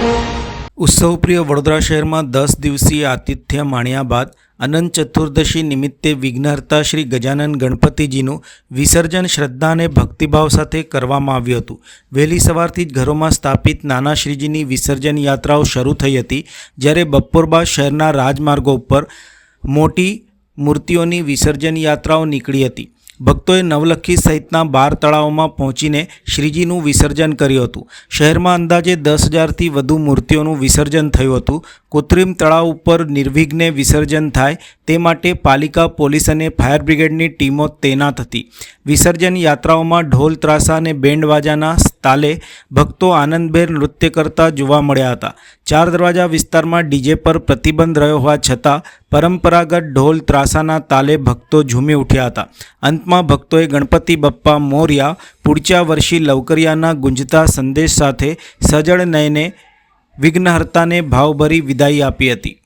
ઉત્સવપ્રિય વડોદરા શહેરમાં દસ દિવસીય આતિથ્ય માણ્યા બાદ અનંત ચતુર્દશી નિમિત્તે વિઘ્નહર્તા શ્રી ગજાનન ગણપતિજીનું વિસર્જન શ્રદ્ધા અને ભક્તિભાવ સાથે કરવામાં આવ્યું હતું. વહેલી સવારથી જ ઘરોમાં સ્થાપિત નાના શ્રીજીની વિસર્જન યાત્રાઓ શરૂ થઈ હતી, જ્યારે બપોર બાદ શહેરના રાજમાર્ગો ઉપર મોટી મૂર્તિઓની વિસર્જન યાત્રાઓ નીકળી હતી. ભક્તોએ નવલખી સહિતના બાર તળાવોમાં પહોંચીને શ્રીજીનું વિસર્જન કર્યું હતું. શહેરમાં અંદાજે દસ હજારથી વધુ મૂર્તિઓનું વિસર્જન થયું હતું. કૃત્રિમ તળાવ ઉપર નિર્વિઘ્ને વિસર્જન થાય તે માટે પાલિકા, પોલીસ અને ફાયર બ્રિગેડની ટીમો તૈનાત હતી. વિસર્જન યાત્રાઓમાં ઢોલ, ત્રાસા અને બેન્ડવાજાના તાલે ભક્તો આનંદભેર નૃત્ય કરતા જોવા મળ્યા હતા. ચાર દરવાજા વિસ્તારમાં ડીજે પર પ્રતિબંધ રહ્યો હોવા છતાં પરંપરાગત ઢોલ, ત્રાસાના તાલે ભક્તો ઝૂમી ઉઠ્યા હતા. અંતમાં ભક્તોએ ગણપતિ બપ્પા મોર્યા પૂડચ્યા વર્ષી લવકરિયાના ગુંજતા સંદેશ સાથે સજળ નયને વિઘ્નહર્તાને ભાવભરી વિદાય આપી હતી.